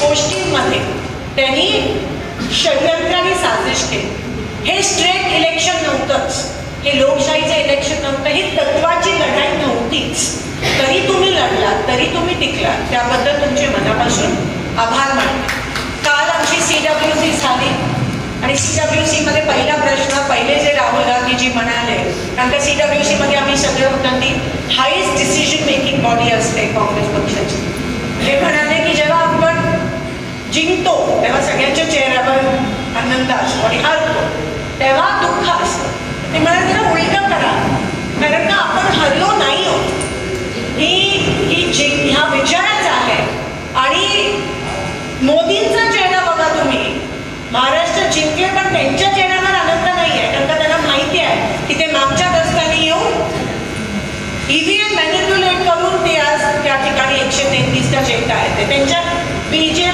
गोष्टींमध्ये त्यांनी षडयंत्र आणि साजिश केली. हे स्ट्रेट इलेक्शन नव्हतंच. हे लोकशाहीचं इलेक्शन नव्हतं. ही तत्वाची लढाई नव्हतीच. तरी तुम्ही लढलात तरी तुम्ही टिकलात. त्याबद्दल तुमचे मनापासून आभार मानले काल आमची सी डब्ल्यू सी झाली. आणि सी डब्ल्यू सीमध्ये पहिला प्रश्न पहिले जे राहुल गांधीजी म्हणाले कारण त्या सी डब्ल्यू सी मध्ये आम्ही सगळे होतो हायेस्ट डिसिजन मेकिंग बॉडी असते काँग्रेस पक्षाची हे म्हणाले की जेव्हा आपण जिंकतो तेव्हा सगळ्यांच्या चेहऱ्यावर आनंद असतो आणि हरतो. तेव्हा दुःख असतं. ते म्हणाले जरा उलट करा. कारण का आपण हरलो नाही आहोत? ही ही जिंक ह्या विजयाचा आहे. आणि मोदींचा चेहरा बघा तुम्ही. महाराष्ट्र जिंकले पण त्यांच्या चेहऱ्यावर आनंद नाही आहे कारण का त्यांना माहिती आहे की ते मागच्या दस्ताने येऊन ईव्हीएम मॅनिप्युलेट करून ते आज त्या ठिकाणी एकशे तेहतीसच्या जिंकता आहेत ते त्यांच्या बीजेपी